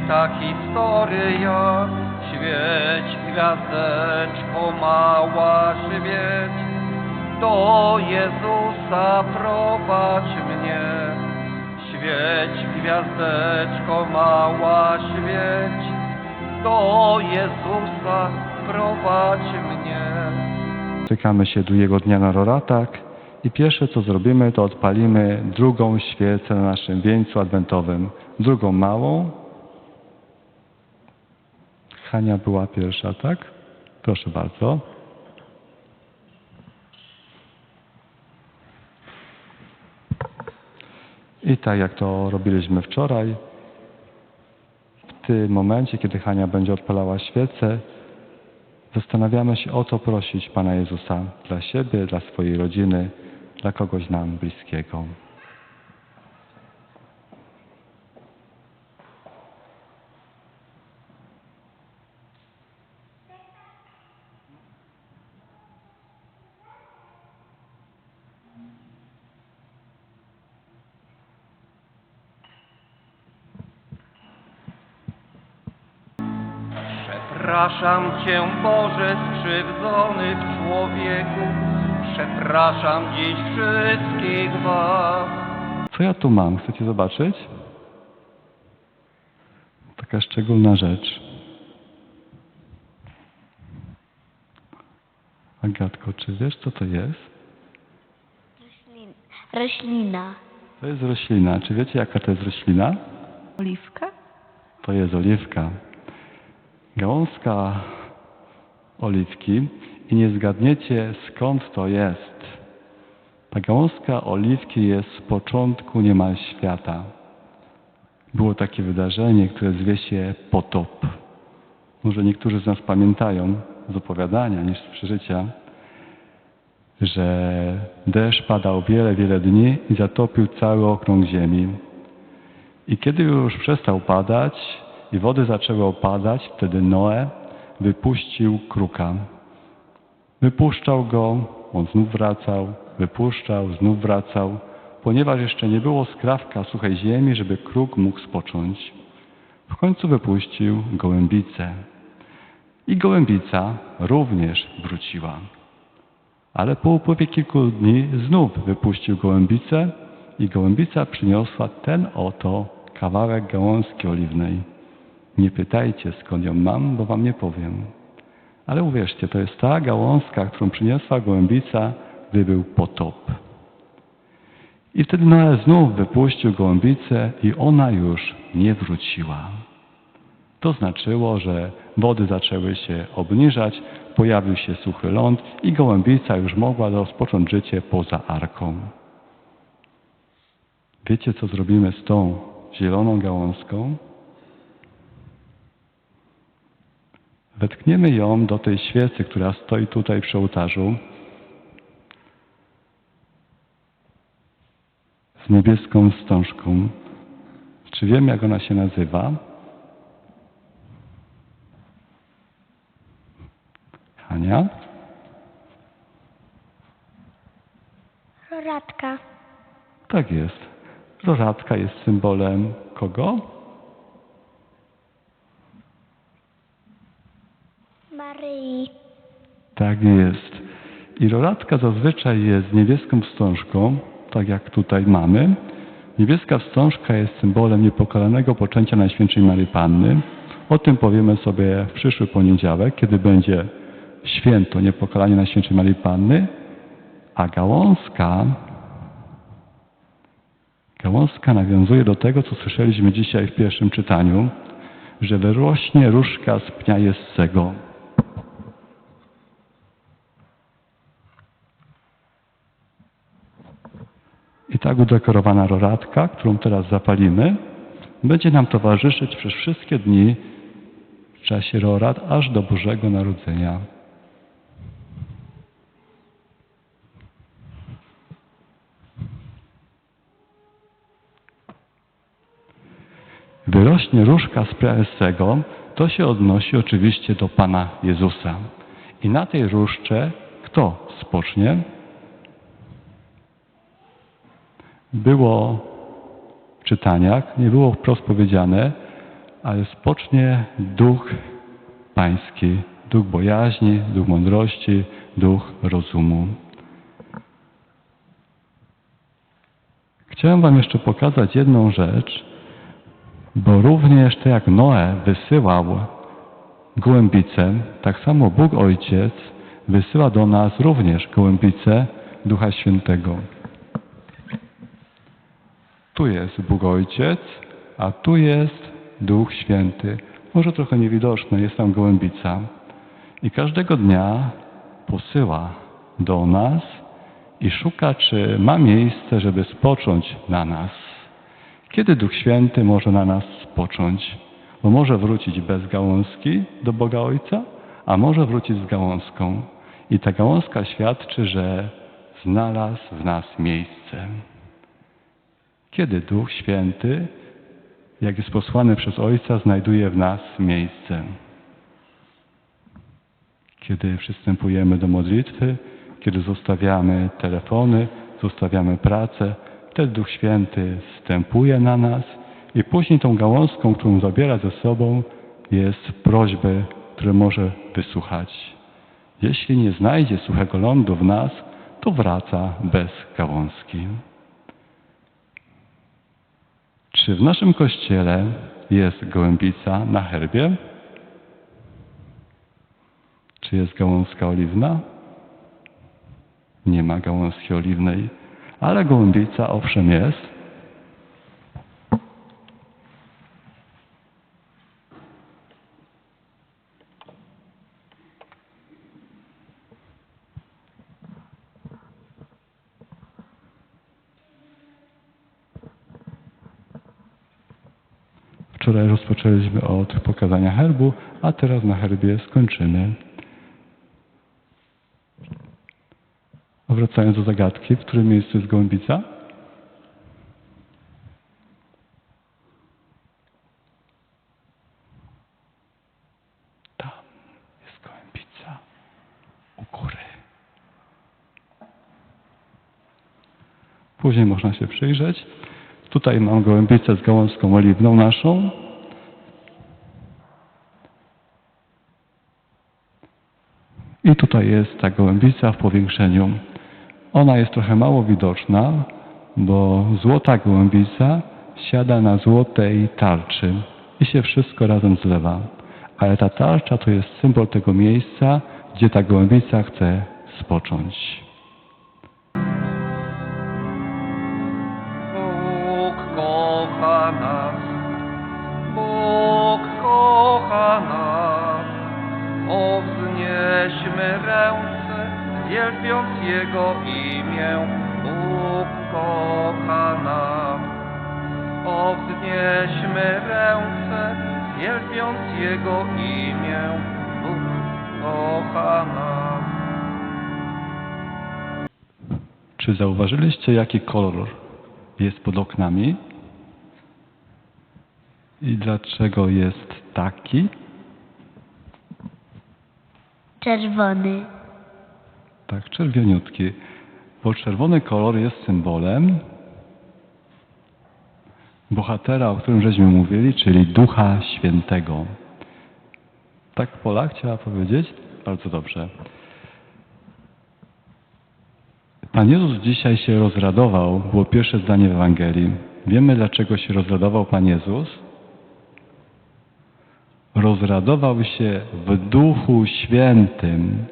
ta historia. Świeć gwiazdeczko mała, świeć. Do Jezusa prowadź mnie. Świeć gwiazdeczko mała, świeć. Do Jezusa prowadź mnie. Czekamy się drugiego dnia na roratak i pierwsze co zrobimy, to odpalimy drugą świecę na naszym wieńcu adwentowym. Drugą małą. Hania była pierwsza, tak? Proszę bardzo. I tak jak to robiliśmy wczoraj, w tym momencie, kiedy Hania będzie odpalała świecę, Zastanawiamy się o co prosić Pana Jezusa dla siebie, dla swojej rodziny, dla kogoś nam bliskiego. Przepraszam Cię, Boże, skrzywdzony w człowieku. Przepraszam dziś wszystkich Was. Co ja tu mam? Chcecie zobaczyć? Taka szczególna rzecz. Agatko, czy wiesz co to jest? Roślin, roślina. To jest roślina. Czy wiecie jaka to jest roślina? Oliwka? To jest oliwka. Gałązka oliwki i nie zgadniecie skąd to jest. Ta gałązka oliwki jest z początku niemal świata. Było takie wydarzenie, które zwie się potop. Może niektórzy z nas pamiętają z opowiadania niż z przeżycia, że deszcz padał wiele, wiele dni i zatopił cały okrąg ziemi. I kiedy już przestał padać i wody zaczęły opadać, wtedy Noe wypuścił kruka. Wypuszczał go, on znów wracał, wypuszczał, znów wracał, ponieważ jeszcze nie było skrawka suchej ziemi, żeby kruk mógł spocząć. W końcu wypuścił gołębicę. I gołębica również wróciła. Ale po upływie kilku dni znów wypuścił gołębicę i gołębica przyniosła ten oto kawałek gałązki oliwnej. Nie pytajcie skąd ją mam, bo wam nie powiem. Ale uwierzcie, to jest ta gałązka, którą przyniosła gołębica, gdy był potop. I wtedy Noe znów wypuścił gołębicę i ona już nie wróciła. To znaczyło, że wody zaczęły się obniżać, pojawił się suchy ląd i gołębica już mogła rozpocząć życie poza arką. Wiecie, co zrobimy z tą zieloną gałązką? Wetkniemy ją do tej świecy, która stoi tutaj przy ołtarzu, z niebieską wstążką. Czy wiemy, jak ona się nazywa? Hania? Roratka. Tak jest. Roratka jest symbolem kogo? Tak jest. I roratka zazwyczaj jest niebieską wstążką, tak jak tutaj mamy. Niebieska wstążka jest symbolem niepokalanego poczęcia Najświętszej Maryi Panny. O tym powiemy sobie w przyszły poniedziałek, kiedy będzie święto niepokalania Najświętszej Maryi Panny, a gałązka Gałązka nawiązuje do tego, co słyszeliśmy dzisiaj w pierwszym czytaniu, że wyrośnie różka z pnia Jessego. I tak udekorowana roratka, którą teraz zapalimy, będzie nam towarzyszyć przez wszystkie dni w czasie rorat aż do Bożego Narodzenia. Wyrośnie różka z Preesego, to się odnosi oczywiście do Pana Jezusa. I na tej różdżce kto spocznie? Było w czytaniach, nie było wprost powiedziane, ale spocznie duch pański, duch bojaźni, duch mądrości, duch rozumu. Chciałem Wam jeszcze pokazać jedną rzecz, bo również tak jak Noe wysyłał gołębicę, tak samo Bóg Ojciec wysyła do nas również gołębicę Ducha Świętego. Tu jest Bóg Ojciec, a tu jest Duch Święty. Może trochę niewidoczny, jest tam gołębica. I każdego dnia posyła do nas i szuka, czy ma miejsce, żeby spocząć na nas. Kiedy Duch Święty może na nas spocząć? Bo może wrócić bez gałązki do Boga Ojca, a może wrócić z gałązką. I ta gałązka świadczy, że znalazł w nas miejsce. Kiedy Duch Święty, jak jest posłany przez Ojca, znajduje w nas miejsce? Kiedy przystępujemy do modlitwy, kiedy zostawiamy telefony, zostawiamy pracę, wtedy Duch Święty wstępuje na nas i później tą gałązką, którą zabiera ze sobą, jest prośby, które może wysłuchać. Jeśli nie znajdzie suchego lądu w nas, to wraca bez gałązki. Czy w naszym kościele jest gołębica na herbie? Czy jest gałązka oliwna? Nie ma gałązki oliwnej, ale gołębica owszem jest. Wczoraj rozpoczęliśmy od pokazania herbu, a teraz na herbie skończymy. A wracając do zagadki, w którym miejscu jest gołębica? Tam jest gołębica u góry. Później można się przyjrzeć. Tutaj mam gołębicę z gałązką oliwną naszą. I tutaj jest ta gołębica w powiększeniu. Ona jest trochę mało widoczna, bo złota gołębica siada na złotej tarczy i się wszystko razem zlewa. Ale ta tarcza to jest symbol tego miejsca, gdzie ta gołębica chce spocząć. Kocha nas, Bóg kocha nas. O wznieśmy ręce, wielbiąc Jego imię. Bóg kocha nas. O wznieśmy ręce, wielbiąc Jego imię. Bóg kocha nas. Czy zauważyliście, jaki kolor jest pod oknami? I dlaczego jest taki? Czerwony. Tak, czerwieniutki. Bo czerwony kolor jest symbolem bohatera, o którym żeśmy mówili, czyli Ducha Świętego. Tak Pola chciała powiedzieć? Bardzo dobrze. Pan Jezus dzisiaj się rozradował, było pierwsze zdanie w Ewangelii. Wiemy, dlaczego się rozradował Pan Jezus? Rozradował się w Duchu Świętym.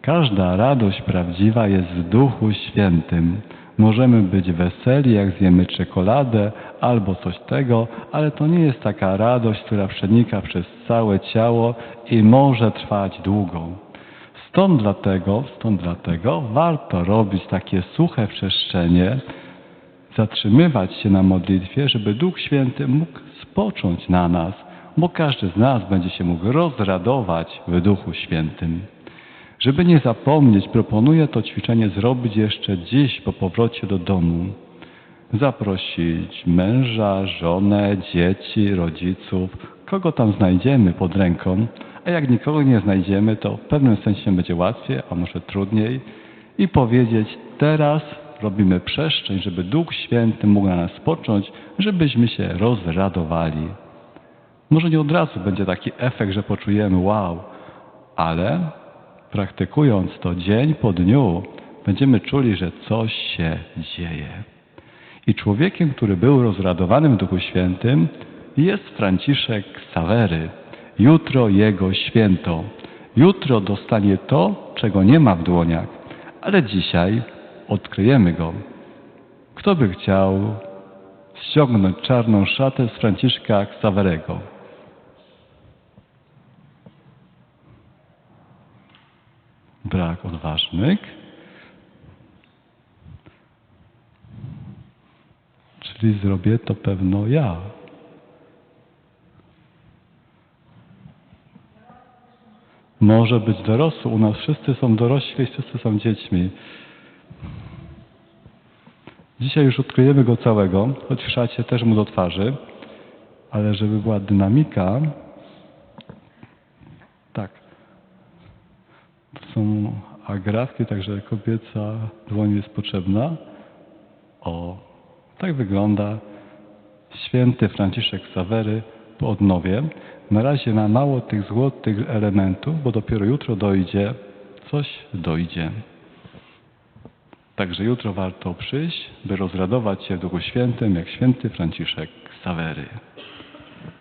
Każda radość prawdziwa jest w Duchu Świętym. Możemy być weseli, jak zjemy czekoladę albo coś tego, ale to nie jest taka radość, która przenika przez całe ciało i może trwać długo. Stąd dlatego, stąd dlatego warto robić takie suche przestrzenie, zatrzymywać się na modlitwie, żeby Duch Święty mógł spocząć na nas, bo każdy z nas będzie się mógł rozradować w Duchu Świętym. Żeby nie zapomnieć, proponuję to ćwiczenie zrobić jeszcze dziś po powrocie do domu. Zaprosić męża, żonę, dzieci, rodziców, kogo tam znajdziemy pod ręką, a jak nikogo nie znajdziemy, to w pewnym sensie będzie łatwiej, a może trudniej, i powiedzieć: Teraz robimy przestrzeń, żeby Duch Święty mógł na nas spocząć, żebyśmy się rozradowali. Może nie od razu będzie taki efekt, że poczujemy wow, ale praktykując to dzień po dniu, będziemy czuli, że coś się dzieje. I człowiekiem, który był rozradowanym w Duchu Świętym, jest Franciszek Sawery. Jutro jego święto. Jutro dostanie to, czego nie ma w dłoniach, ale dzisiaj odkryjemy go. Kto by chciał ściągnąć czarną szatę z Franciszka Ksawerego? Brak odważnych. Czyli zrobię to pewno ja. Może być dorosły. U nas wszyscy są dorośli, wszyscy są dziećmi. Dzisiaj już odkryjemy go całego, choć w szacie też mu do twarzy, ale żeby była dynamika, tak. To są agrafki, także kobieca dłoń jest potrzebna. O, tak wygląda święty Franciszek Sawery po odnowie. Na razie ma mało tych złotych elementów, bo dopiero jutro dojdzie, coś dojdzie. Także jutro warto przyjść, by rozradować się w Duchu Świętym, jak święty Franciszek Sawery.